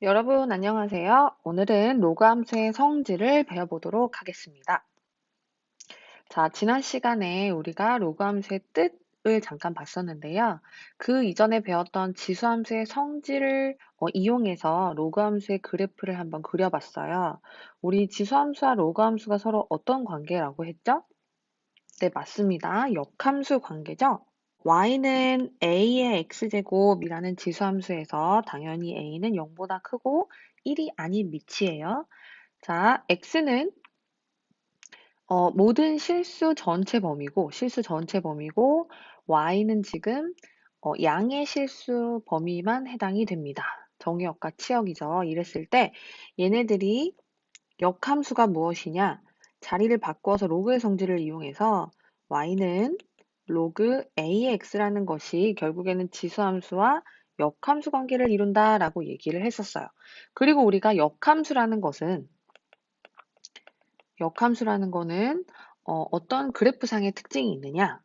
여러분 안녕하세요. 오늘은 로그 함수의 성질을 배워보도록 하겠습니다. 자, 지난 시간에 우리가 로그 함수의 뜻을 잠깐 봤었는데요. 그 이전에 배웠던 지수 함수의 성질을 어, 이용해서 로그 함수의 그래프를 한번 그려봤어요. 우리 지수 함수와 로그 함수가 서로 어떤 관계라고 했죠? 네, 맞습니다. 역함수 관계죠? Y는 a의 x제곱이라는 지수함수에서 당연히 a는 0보다 크고 1이 아닌 밑이에요. 자, x는 어, 모든 실수 전체 범위고 실수 전체 범위고 y는 지금 어, 양의 실수 범위만 해당이 됩니다. 정의역과 치역이죠. 이랬을 때 얘네들이 역함수가 무엇이냐? 자리를 바꾸어서 로그의 성질을 이용해서 y는 로그 AX라는 것이 결국에는 지수함수와 역함수 관계를 이룬다라고 얘기를 했었어요. 그리고 우리가 역함수라는 것은 역함수라는 거는 어, 어떤 그래프상의 특징이 있느냐?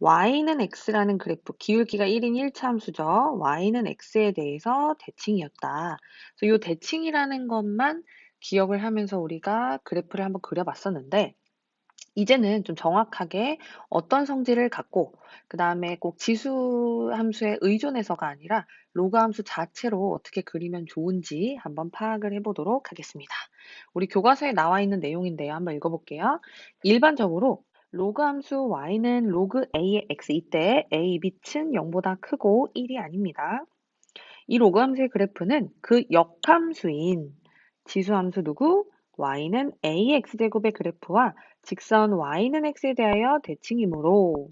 y는 x라는 그래프, 기울기가 1인 1차 함수죠. y는 x에 대해서 대칭이었다. 그래서 이 대칭이라는 것만 기억을 하면서 우리가 그래프를 한번 그려봤었는데 이제는 좀 정확하게 어떤 성질을 갖고 그 다음에 꼭 지수 함수에 의존해서가 아니라 로그 함수 자체로 어떻게 그리면 좋은지 한번 파악을 해보도록 하겠습니다. 우리 교과서에 나와 있는 내용인데요. 한번 읽어볼게요. 일반적으로 로그 함수 y는 로그 a의 x 이 때 a 빛은 0보다 크고 1이 아닙니다. 이 로그 함수의 그래프는 그 역함수인 지수 함수 누구? y는 ax제곱의 그래프와 직선 y는 x에 대하여 대칭이므로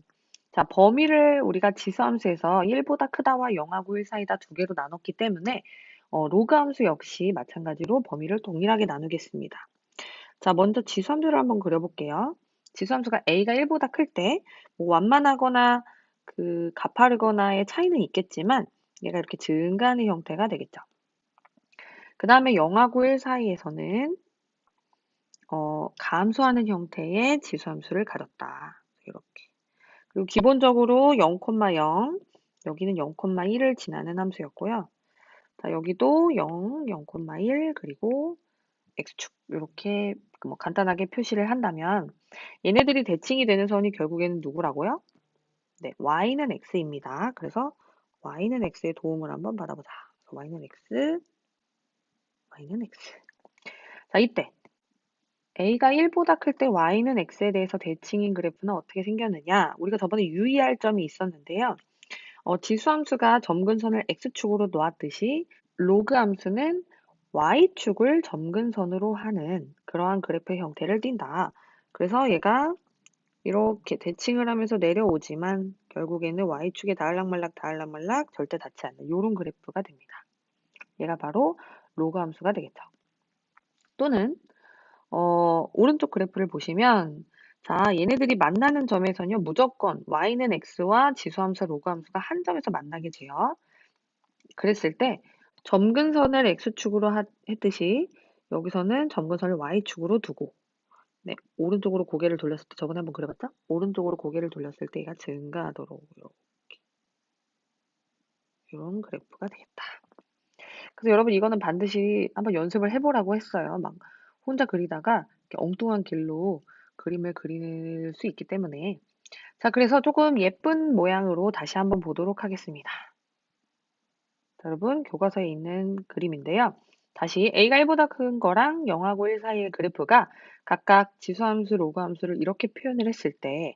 자 범위를 우리가 지수함수에서 1보다 크다와 0하고 1 사이다 두 개로 나눴기 때문에 어, 로그 함수 역시 마찬가지로 범위를 동일하게 나누겠습니다. 자 먼저 지수함수를 한번 그려볼게요. 지수함수가 a가 1보다 클 때 뭐 완만하거나 그 가파르거나의 차이는 있겠지만 얘가 이렇게 증가하는 형태가 되겠죠. 그 다음에 0하고 1 사이에서는 어, 감소하는 형태의 지수함수를 가졌다. 이렇게. 그리고 기본적으로 0,0 여기는 0,1을 지나는 함수였고요. 자, 여기도 0, 0,1 그리고 x축 이렇게 뭐 간단하게 표시를 한다면 얘네들이 대칭이 되는 선이 결국에는 누구라고요? 네, y는 x입니다. 그래서 y는 x의 도움을 한번 받아보자. y는 x, y는 x. 자, 이때 a가 1보다 클 때 y는 x에 대해서 대칭인 그래프는 어떻게 생겼느냐? 우리가 저번에 유의할 점이 있었는데요. 어, 지수 함수가 점근선을 x축으로 놓았듯이 로그 함수는 y축을 점근선으로 하는 그러한 그래프의 형태를 띈다. 그래서 얘가 이렇게 대칭을 하면서 내려오지만 결국에는 y축에 닿을락말락 닿을락말락 절대 닿지 않는 이런 그래프가 됩니다. 얘가 바로 로그 함수가 되겠죠. 또는 어, 오른쪽 그래프를 보시면 자, 얘네들이 만나는 점에서는요, 무조건 y는 x와 지수함수 로그함수가 한 점에서 만나게 돼요. 그랬을 때 점근선을 x축으로 하, 했듯이 여기서는 점근선을 y축으로 두고 네, 오른쪽으로 고개를 돌렸을 때 저번에 한번 그려봤죠? 오른쪽으로 고개를 돌렸을 때 얘가 증가하도록 이렇게 이런 그래프가 되겠다. 그래서 여러분 이거는 반드시 한번 연습을 해보라고 했어요. 막 혼자 그리다가 엉뚱한 길로 그림을 그릴 수 있기 때문에 자 그래서 조금 예쁜 모양으로 다시 한번 보도록 하겠습니다. 자, 여러분 교과서에 있는 그림인데요. 다시 a가 1보다 큰 거랑 0하고 1 사이의 그래프가 각각 지수함수, 로그함수를 이렇게 표현을 했을 때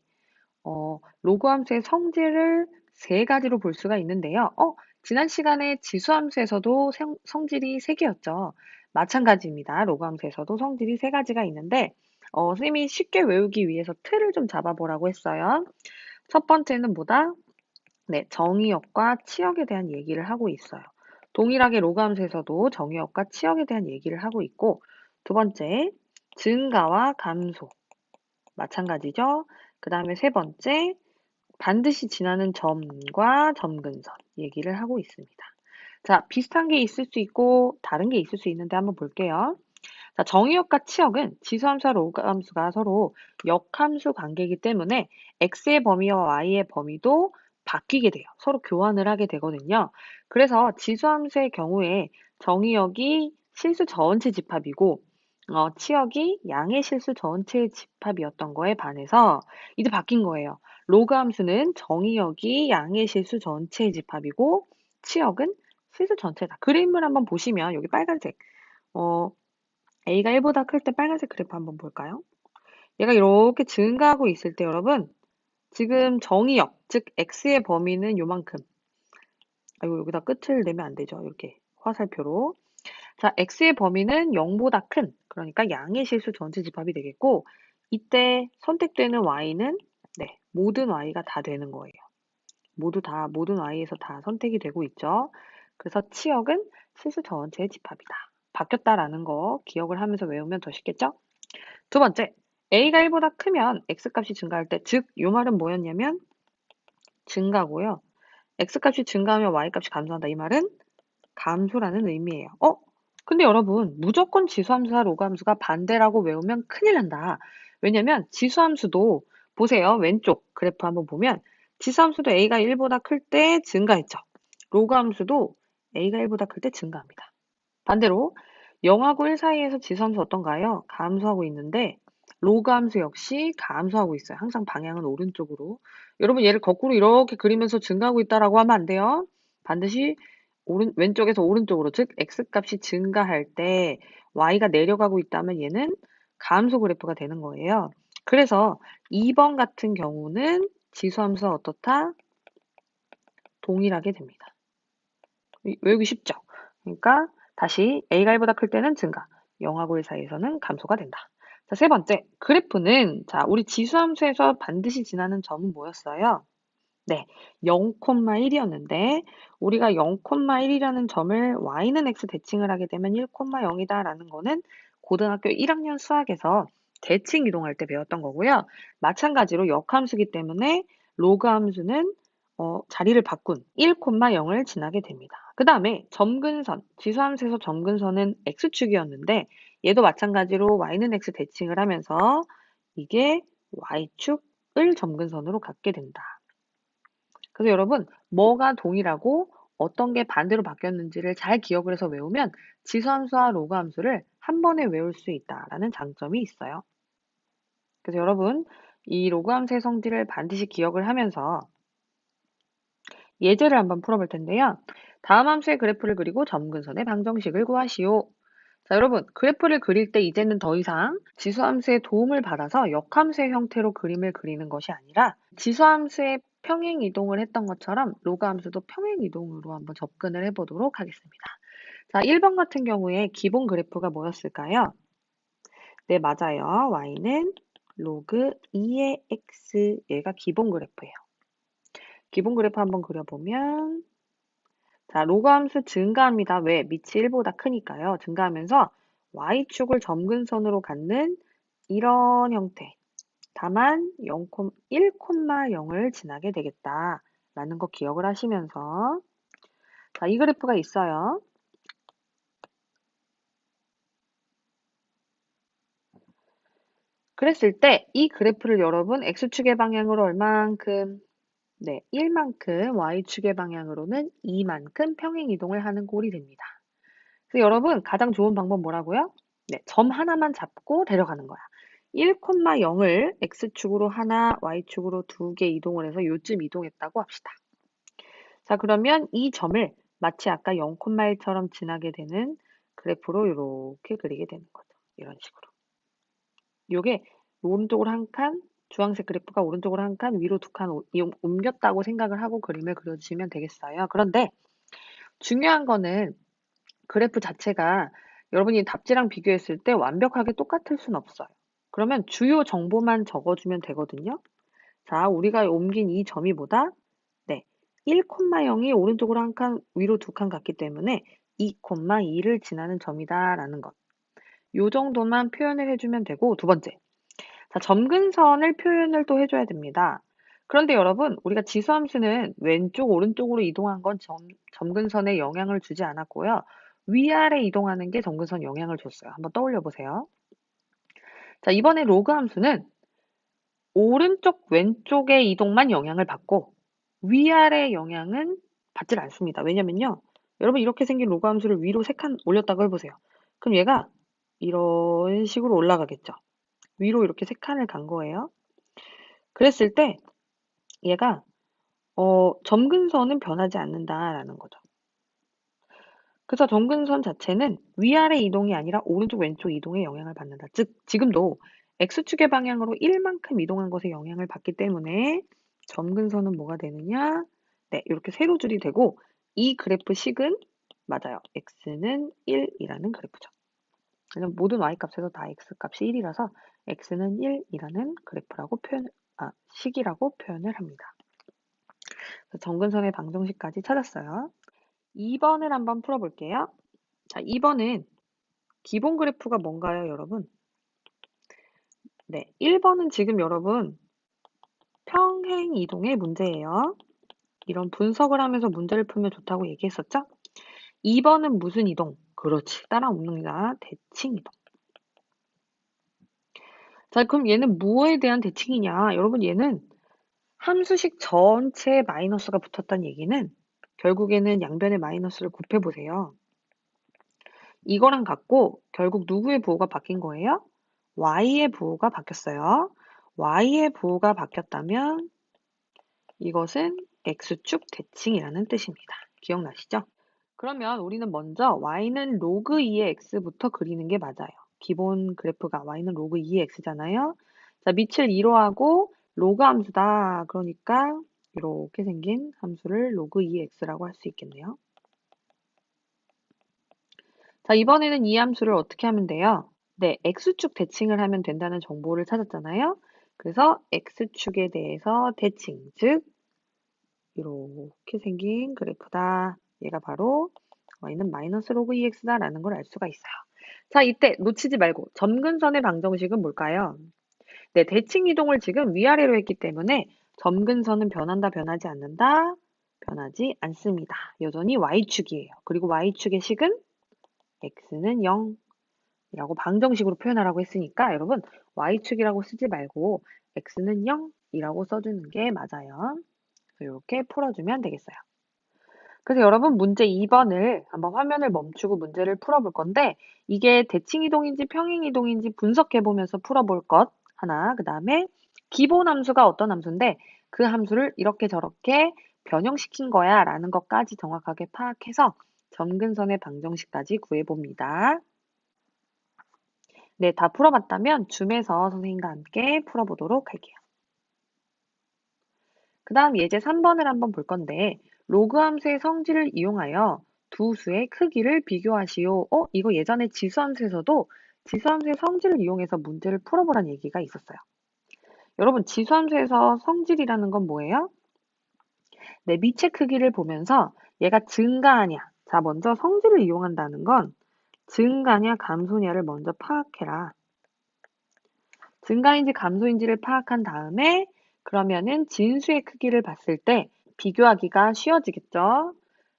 어, 로그함수의 성질을 세 가지로 볼 수가 있는데요. 어, 지난 시간에 지수함수에서도 성, 성질이 세 개였죠. 마찬가지입니다. 로그함수에서도 성질이 세 가지가 있는데 어, 선생님이 쉽게 외우기 위해서 틀을 좀 잡아보라고 했어요. 첫 번째는 뭐다? 네, 정의역과 치역에 대한 얘기를 하고 있어요. 동일하게 로그함수에서도 정의역과 치역에 대한 얘기를 하고 있고 두 번째, 증가와 감소. 마찬가지죠. 그 다음에 세 번째, 반드시 지나는 점과 점 근선 얘기를 하고 있습니다. 자, 비슷한 게 있을 수 있고 다른 게 있을 수 있는데 한번 볼게요. 자, 정의역과 치역은 지수함수와 로그함수가 서로 역함수 관계이기 때문에 x의 범위와 y의 범위도 바뀌게 돼요. 서로 교환을 하게 되거든요. 그래서 지수함수의 경우에 정의역이 실수 전체 집합이고 어, 치역이 양의 실수 전체 집합이었던 거에 반해서 이제 바뀐 거예요. 로그 함수는 정의역이 양의 실수 전체 집합이고 치역은 실수 전체다. 그림을 한번 보시면 여기 빨간색 어, a가 1보다 클 때 빨간색 그래프 한번 볼까요? 얘가 이렇게 증가하고 있을 때 여러분 지금 정의역 즉 x의 범위는 요만큼 아이고 여기다 끝을 내면 안 되죠. 이렇게 화살표로 자, x의 범위는 0보다 큰, 그러니까 양의 실수 전체 집합이 되겠고, 이때 선택되는 y는, 네, 모든 y가 다 되는 거예요. 모두 다, 모든 y에서 다 선택이 되고 있죠. 그래서 치역은 실수 전체 집합이다. 바뀌었다라는 거 기억을 하면서 외우면 더 쉽겠죠? 두 번째, a가 1보다 크면 x값이 증가할 때, 즉, 요 말은 뭐였냐면, 증가고요. x값이 증가하면 y값이 감소한다. 이 말은 감소라는 의미예요. 어? 근데 여러분, 무조건 지수함수와 로그함수가 반대라고 외우면 큰일 난다. 왜냐면 지수함수도 보세요. 왼쪽 그래프 한번 보면 지수함수도 a가 1보다 클 때 증가했죠. 로그함수도 a가 1보다 클 때 증가합니다. 반대로 0하고 1 사이에서 지수함수 어떤가요? 감소하고 있는데 로그 함수 역시 감소하고 있어요. 항상 방향은 오른쪽으로. 여러분 얘를 거꾸로 이렇게 그리면서 증가하고 있다라고 하면 안 돼요. 반드시 오른, 왼쪽에서 오른쪽으로, 즉 x값이 증가할 때 y가 내려가고 있다면 얘는 감소 그래프가 되는 거예요. 그래서 2번 같은 경우는 지수함수와 어떻다? 동일하게 됩니다. 외우기 쉽죠? 그러니까 다시 a가 1보다 클 때는 증가, 0하고 1 사이에서는 감소가 된다. 자, 세 번째, 그래프는 자, 우리 지수함수에서 반드시 지나는 점은 뭐였어요? 네, 0,1이었는데 우리가 0,1이라는 점을 y는 x 대칭을 하게 되면 1,0이다 라는 거는 고등학교 1학년 수학에서 대칭 이동할 때 배웠던 거고요. 마찬가지로 역함수기 때문에 로그 함수는 어, 자리를 바꾼 1,0을 지나게 됩니다. 그 다음에 점근선, 지수함수에서 점근선은 x축이었는데 얘도 마찬가지로 y는 x 대칭을 하면서 이게 y축을 점근선으로 갖게 된다. 그래서 여러분 뭐가 동일하고 어떤 게 반대로 바뀌었는지를 잘 기억을 해서 외우면 지수함수와 로그함수를 한 번에 외울 수 있다라는 장점이 있어요. 그래서 여러분 이 로그함수의 성질을 반드시 기억을 하면서 예제를 한번 풀어볼 텐데요. 다음 함수의 그래프를 그리고 점근선의 방정식을 구하시오. 자, 여러분, 그래프를 그릴 때 이제는 더 이상 지수함수의 도움을 받아서 역함수의 형태로 그림을 그리는 것이 아니라 지수함수의 평행 이동을 했던 것처럼 로그 함수도 평행 이동으로 한번 접근을 해보도록 하겠습니다. 자, 1번 같은 경우에 기본 그래프가 뭐였을까요? 네, 맞아요. y는 로그 2의 x 얘가 기본 그래프예요. 기본 그래프 한번 그려보면 자, 로그 함수 증가합니다. 왜? 밑이 1보다 크니까요. 증가하면서 y축을 점근선으로 갖는 이런 형태. 다만 0, 1,0을 지나게 되겠다 라는 거 기억을 하시면서 자, 이 그래프가 있어요. 그랬을 때 이 그래프를 여러분 x축의 방향으로 얼만큼 네, 1만큼 y축의 방향으로는 2만큼 평행 이동을 하는 꼴이 됩니다. 그래서 여러분 가장 좋은 방법 뭐라고요? 네, 점 하나만 잡고 데려가는 거야. 1,0을 x축으로 하나, y축으로 두 개 이동을 해서 요쯤 이동했다고 합시다. 자, 그러면 이 점을 마치 아까 0,1처럼 지나게 되는 그래프로 이렇게 그리게 되는 거죠. 이런 식으로. 요게 오른쪽으로 한 칸, 주황색 그래프가 오른쪽으로 한 칸, 위로 두 칸 옮겼다고 생각을 하고 그림을 그려주시면 되겠어요. 그런데 중요한 거는 그래프 자체가 여러분이 답지랑 비교했을 때 완벽하게 똑같을 순 없어요. 그러면 주요 정보만 적어주면 되거든요. 자, 우리가 옮긴 이 점이 보다 네, 1,0이 오른쪽으로 한 칸, 위로 두 칸 갔기 때문에 2,2를 지나는 점이다라는 것. 요 정도만 표현을 해주면 되고 두 번째. 자, 점근선을 표현을 또 해줘야 됩니다. 그런데 여러분, 우리가 지수함수는 왼쪽, 오른쪽으로 이동한 건 점, 점근선에 영향을 주지 않았고요. 위아래 이동하는 게 점근선 영향을 줬어요. 한번 떠올려 보세요. 자, 이번에 로그 함수는 오른쪽, 왼쪽의 이동만 영향을 받고 위아래 영향은 받질 않습니다. 왜냐면요. 여러분 이렇게 생긴 로그 함수를 위로 세 칸 올렸다고 해보세요. 그럼 얘가 이런 식으로 올라가겠죠. 위로 이렇게 세 칸을 간 거예요. 그랬을 때 얘가 어, 점근선은 변하지 않는다라는 거죠. 그래서 점근선 자체는 위아래 이동이 아니라 오른쪽 왼쪽 이동에 영향을 받는다. 즉 지금도 x축의 방향으로 1만큼 이동한 것에 영향을 받기 때문에 점근선은 뭐가 되느냐? 네, 이렇게 세로 줄이 되고 이 그래프 식은 맞아요. x는 1이라는 그래프죠. 모든 y값에서 다 x값이 1이라서 x는 1이라는 그래프라고 표현, 아, 식이라고 표현을 합니다. 정근선의 방정식까지 찾았어요. 2번을 한번 풀어볼게요. 자, 2번은 기본 그래프가 뭔가요, 여러분? 네, 1번은 지금 여러분 평행 이동의 문제예요. 이런 분석을 하면서 문제를 풀면 좋다고 얘기했었죠? 2번은 무슨 이동? 그렇지, 따라옵니다. 대칭 이동. 자, 그럼 얘는 무엇에 대한 대칭이냐? 여러분, 얘는 함수식 전체에 마이너스가 붙었다는 얘기는 결국에는 양변의 마이너스를 곱해보세요. 이거랑 같고 결국 누구의 부호가 바뀐 거예요? y의 부호가 바뀌었어요. y의 부호가 바뀌었다면 이것은 x축 대칭이라는 뜻입니다. 기억나시죠? 그러면 우리는 먼저 y는 로그 2의 x부터 그리는 게 맞아요. 기본 그래프가 y는 로그 2의 x잖아요. 자, 밑을 2로 하고 로그 함수다. 그러니까 이렇게 생긴 함수를 로그 2x라고 할 수 있겠네요. 자, 이번에는 이 함수를 어떻게 하면 돼요? 네, x축 대칭을 하면 된다는 정보를 찾았잖아요. 그래서 x축에 대해서 대칭, 즉 이렇게 생긴 그래프다. 얘가 바로 y는 마이너스 로그 2x다라는 걸 알 수가 있어요. 자, 이때 놓치지 말고 점근선의 방정식은 뭘까요? 네, 대칭 이동을 지금 위아래로 했기 때문에 점근선은 변한다, 변하지 않는다, 변하지 않습니다. 여전히 y축이에요. 그리고 y축의 식은 x는 0이라고 방정식으로 표현하라고 했으니까 여러분 y축이라고 쓰지 말고 x는 0이라고 써주는 게 맞아요. 이렇게 풀어주면 되겠어요. 그래서 여러분 문제 2번을 한번 화면을 멈추고 문제를 풀어볼 건데 이게 대칭이동인지 평행이동인지 분석해보면서 풀어볼 것 하나 그 다음에 기본 함수가 어떤 함수인데 그 함수를 이렇게 저렇게 변형시킨 거야 라는 것까지 정확하게 파악해서 점근선의 방정식까지 구해봅니다. 네, 다 풀어봤다면 줌에서 선생님과 함께 풀어보도록 할게요. 그 다음 예제 3번을 한번 볼 건데 로그 함수의 성질을 이용하여 두 수의 크기를 비교하시오. 어, 이거 예전에 지수함수에서도 지수함수의 성질을 이용해서 문제를 풀어보라는 얘기가 있었어요. 여러분, 지수함수에서 성질이라는 건 뭐예요? 네, 미체 크기를 보면서 얘가 증가하냐. 자, 먼저 성질을 이용한다는 건 증가냐, 감소냐를 먼저 파악해라. 증가인지 감소인지를 파악한 다음에 그러면은 진수의 크기를 봤을 때 비교하기가 쉬워지겠죠?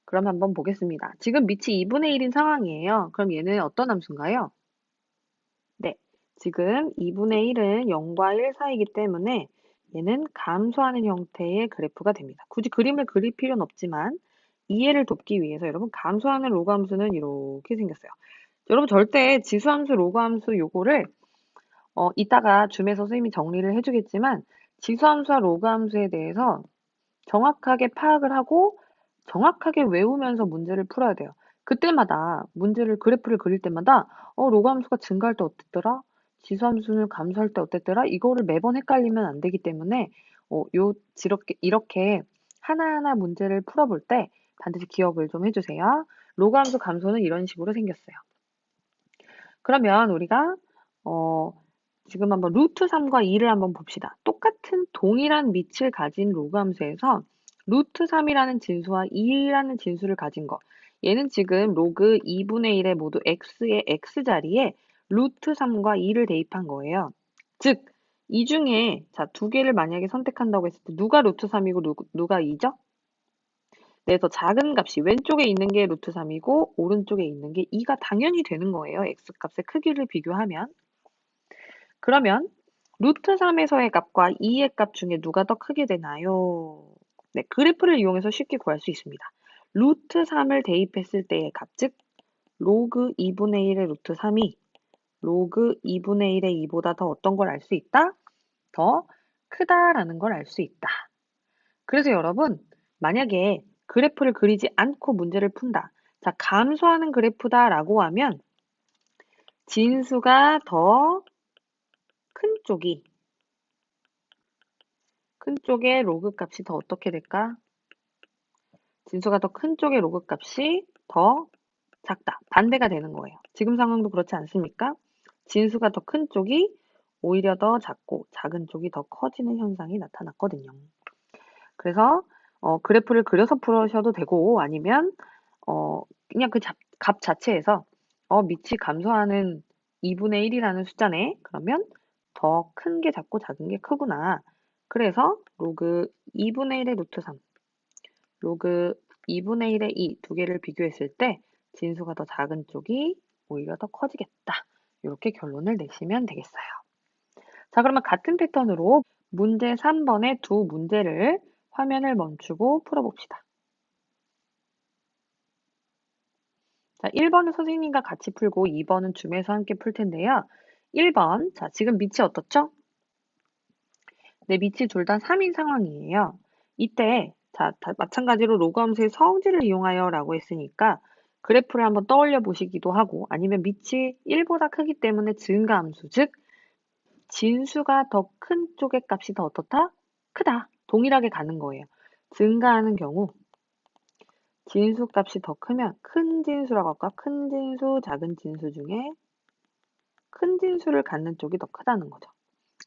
그럼 한번 보겠습니다. 지금 밑이 2분의 1인 상황이에요. 그럼 얘는 어떤 함수인가요? 네, 지금 2분의 1은 0과 1 사이이기 때문에 얘는 감소하는 형태의 그래프가 됩니다. 굳이 그림을 그릴 필요는 없지만 이해를 돕기 위해서 여러분 감소하는 로그 함수는 이렇게 생겼어요. 여러분 절대 지수함수, 로그 함수 요거를 어, 이따가 줌에서 선생님이 정리를 해주겠지만 지수함수와 로그 함수에 대해서 정확하게 파악을 하고 정확하게 외우면서 문제를 풀어야 돼요. 그때마다 문제를 그래프를 그릴 때마다 어 로그 함수가 증가할 때 어땠더라? 지수 함수는 감소할 때 어땠더라? 이거를 매번 헷갈리면 안 되기 때문에 어, 요 이렇게 이렇게 하나하나 문제를 풀어볼 때 반드시 기억을 좀 해주세요. 로그 함수 감소는 이런 식으로 생겼어요. 그러면 우리가 어, 지금 한번 루트 3과 2를 한번 봅시다. 똑같은 동일한 밑을 가진 로그 함수에서 루트 3이라는 진수와 2라는 진수를 가진 거. 얘는 지금 로그 2분의 1의 모두 x의 x자리에 루트 3과 2를 대입한 거예요. 즉, 이 중에 자, 두 개를 만약에 선택한다고 했을 때 누가 루트 3이고 누, 누가 2죠? 네, 더 작은 값이 왼쪽에 있는 게 루트 3이고 오른쪽에 있는 게 2가 당연히 되는 거예요. x값의 크기를 비교하면. 그러면 루트 3에서의 값과 2의 값 중에 누가 더 크게 되나요? 네, 그래프를 이용해서 쉽게 구할 수 있습니다. 루트 3을 대입했을 때의 값, 즉 로그 2분의 1의 루트 3이 로그 2분의 1의 2보다 더 어떤 걸 알 수 있다? 더 크다라는 걸 알 수 있다. 그래서 여러분, 만약에 그래프를 그리지 않고 문제를 푼다. 자, 감소하는 그래프다라고 하면 진수가 더 큰 쪽이 큰 쪽의 로그 값이 더 어떻게 될까? 진수가 더 큰 쪽의 로그 값이 더 작다. 반대가 되는 거예요. 지금 상황도 그렇지 않습니까? 진수가 더 큰 쪽이 오히려 더 작고 작은 쪽이 더 커지는 현상이 나타났거든요. 그래서 어, 그래프를 그려서 풀으셔도 되고 아니면 어, 그냥 그 값 자체에서 어, 밑이 감소하는 2분의 1이라는 숫자네. 그러면 더 큰 게 작고 작은 게 크구나. 그래서 로그 2분의 1의 루트 3, 로그 2분의 1의 2 두 개를 비교했을 때 진수가 더 작은 쪽이 오히려 더 커지겠다. 이렇게 결론을 내시면 되겠어요. 자, 그러면 같은 패턴으로 문제 3번의 두 문제를 화면을 멈추고 풀어봅시다. 자, 1번은 선생님과 같이 풀고 2번은 줌에서 함께 풀 텐데요. 1번, 자, 지금 밑이 어떻죠? 네, 밑이 둘 다 3인 상황이에요. 이때, 자, 마찬가지로 로그 함수의 성질을 이용하여 라고 했으니까 그래프를 한번 떠올려 보시기도 하고 아니면 밑이 1보다 크기 때문에 증가 함수, 즉 진수가 더 큰 쪽의 값이 더 어떻다? 크다. 동일하게 가는 거예요. 증가하는 경우 진수 값이 더 크면 큰 진수라고 할까? 큰 진수, 작은 진수 중에 큰 진수를 갖는 쪽이 더 크다는 거죠.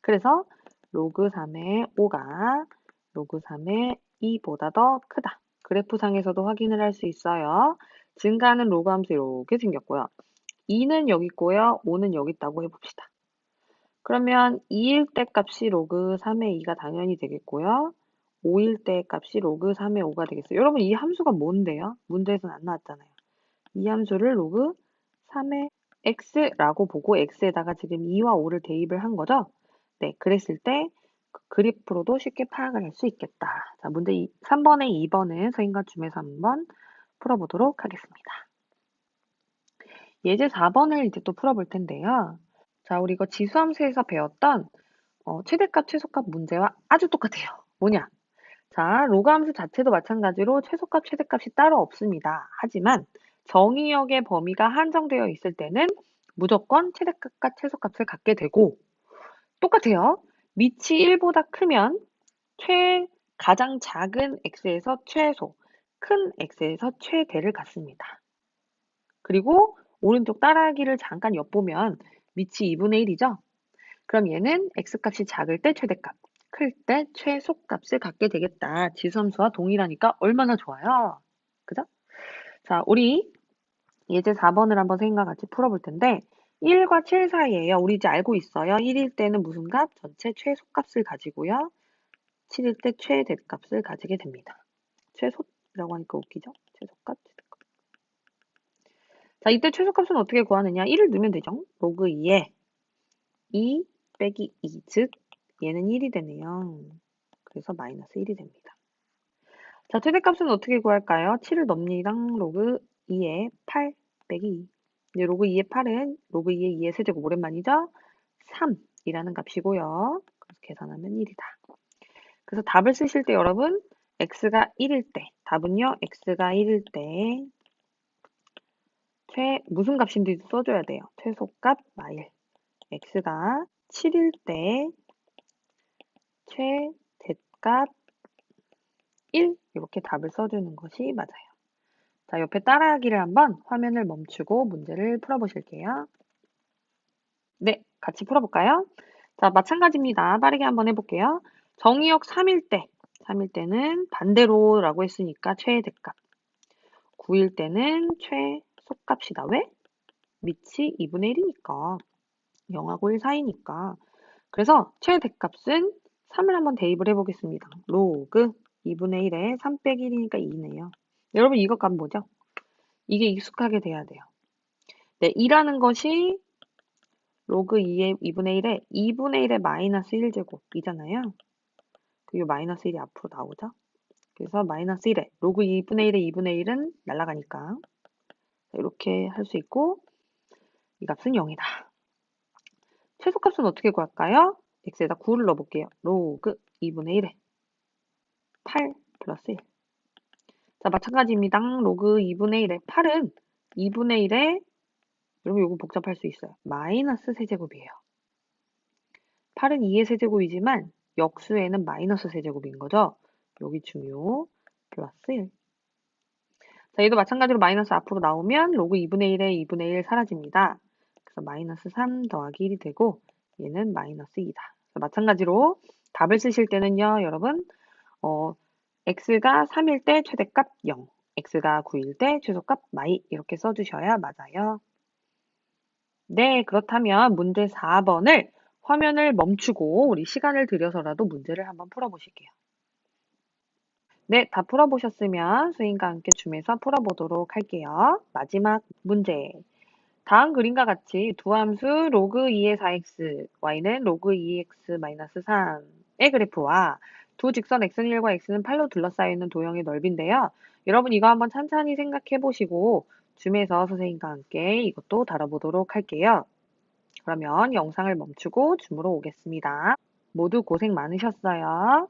그래서 로그 3의 5가 로그 3의 2보다 더 크다. 그래프상에서도 확인을 할 수 있어요. 증가하는 로그 함수 이렇게 생겼고요. 2는 여기 있고요. 5는 여기 있다고 해봅시다. 그러면 2일 때 값이 로그 3의 2가 당연히 되겠고요. 5일 때 값이 로그 3의 5가 되겠어요. 여러분 이 함수가 뭔데요? 문제에서는 안 나왔잖아요. 이 함수를 로그 3의 x라고 보고 x에다가 지금 2와 5를 대입을 한 거죠. 네, 그랬을 때 그래프로도 쉽게 파악을 할 수 있겠다. 자, 문제 2, 3번에 2번은 서인과 줌에서 한번 풀어보도록 하겠습니다. 예제 4번을 이제 또 풀어볼 텐데요. 자, 우리 이거 지수함수에서 배웠던 어, 최대값, 최소값 문제와 아주 똑같아요. 뭐냐? 자, 로그 함수 자체도 마찬가지로 최소값, 최대값이 따로 없습니다. 하지만 정의역의 범위가 한정되어 있을 때는 무조건 최대값과 최소값을 갖게 되고 똑같아요. 밑이 1보다 크면 최 가장 작은 x에서 최소, 큰 x에서 최대를 갖습니다. 그리고 오른쪽 따라하기를 잠깐 엿보면 밑이 2분의 1이죠? 그럼 얘는 x값이 작을 때 최대값, 클 때 최소값을 갖게 되겠다. 지수함수와 동일하니까 얼마나 좋아요. 그죠? 자, 우리 예제 4번을 한번 생각 같이 풀어볼 텐데 1과 7 사이에요. 우리 이제 알고 있어요. 1일 때는 무슨 값? 전체 최소값을 가지고요. 7일 때 최대값을 가지게 됩니다. 최소라고 하니까 웃기죠? 최소값, 최대값. 자, 이때 최소값은 어떻게 구하느냐? 1을 넣으면 되죠. 로그 2에 2 빼기 2, 즉 얘는 1이 되네요. 그래서 마이너스 1이 됩니다. 자, 최대값은 어떻게 구할까요? 7을 넣습니다. 로그 2에 8 빼기 2. 이제 로그 2의 8은 로그 2의 2의 세제곱 오랜만이죠? 3이라는 값이고요. 그래서 계산하면 1이다. 그래서 답을 쓰실 때 여러분 x가 1일 때 답은요 x가 1일 때 최 무슨 값인지 써줘야 돼요. 최소값 마일 x가 7일 때 최대값 1 이렇게 답을 써주는 것이 맞아요. 자, 옆에 따라하기를 한번 화면을 멈추고 문제를 풀어보실게요. 네, 같이 풀어볼까요? 자, 마찬가지입니다. 빠르게 한번 해볼게요. 정의역 3일 때, 3일 때는 반대로라고 했으니까 최대값. 9일 때는 최소값이다. 왜? 밑이 2분의 1이니까. 0하고 1 사이니까. 그래서 최대값은 3을 한번 대입을 해보겠습니다. 로그 2분의 1에 3 빼기 1이니까 2네요. 여러분 이것 값 뭐죠? 이게 익숙하게 돼야 돼요. 네, 2라는 것이 로그 2의 2분의 1에 2분의 1의 마이너스 1제곱이잖아요. 그리고 마이너스 1이 앞으로 나오죠. 그래서 마이너스 1에 로그 2분의 1에 2분의 1은 날아가니까 이렇게 할 수 있고 이 값은 0이다. 최소값은 어떻게 구할까요? x에다 9를 넣어볼게요. 로그 2분의 1에 8 플러스 1. 자, 마찬가지입니다. 로그 2분의 1에 8은 2분의 1에 여러분 이거 복잡할 수 있어요. 마이너스 세제곱이에요. 8은 2의 세제곱이지만 역수에는 마이너스 세제곱인 거죠. 여기 중요 플러스 1. 자, 얘도 마찬가지로 마이너스 앞으로 나오면 로그 2분의 1에 2분의 1 사라집니다. 그래서 마이너스 3 더하기 1이 되고 얘는 마이너스 2다. 마찬가지로 답을 쓰실 때는요, 여러분, 어, x가 3일 때 최대값 0, x가 9일 때 최소값 마이 이렇게 써주셔야 맞아요. 네, 그렇다면 문제 4번을 화면을 멈추고 우리 시간을 들여서라도 문제를 한번 풀어보실게요. 네, 다 풀어보셨으면 선생님과 함께 줌에서 풀어보도록 할게요. 마지막 문제. 다음 그림과 같이 두 함수 로그 2의 4x, y는 로그 2x-3의 그래프와 두 직선 x는 1과 x는 8로 둘러싸여 있는 도형의 넓이인데요. 여러분 이거 한번 찬찬히 생각해 보시고 줌에서 선생님과 함께 이것도 다뤄보도록 할게요. 그러면 영상을 멈추고 줌으로 오겠습니다. 모두 고생 많으셨어요.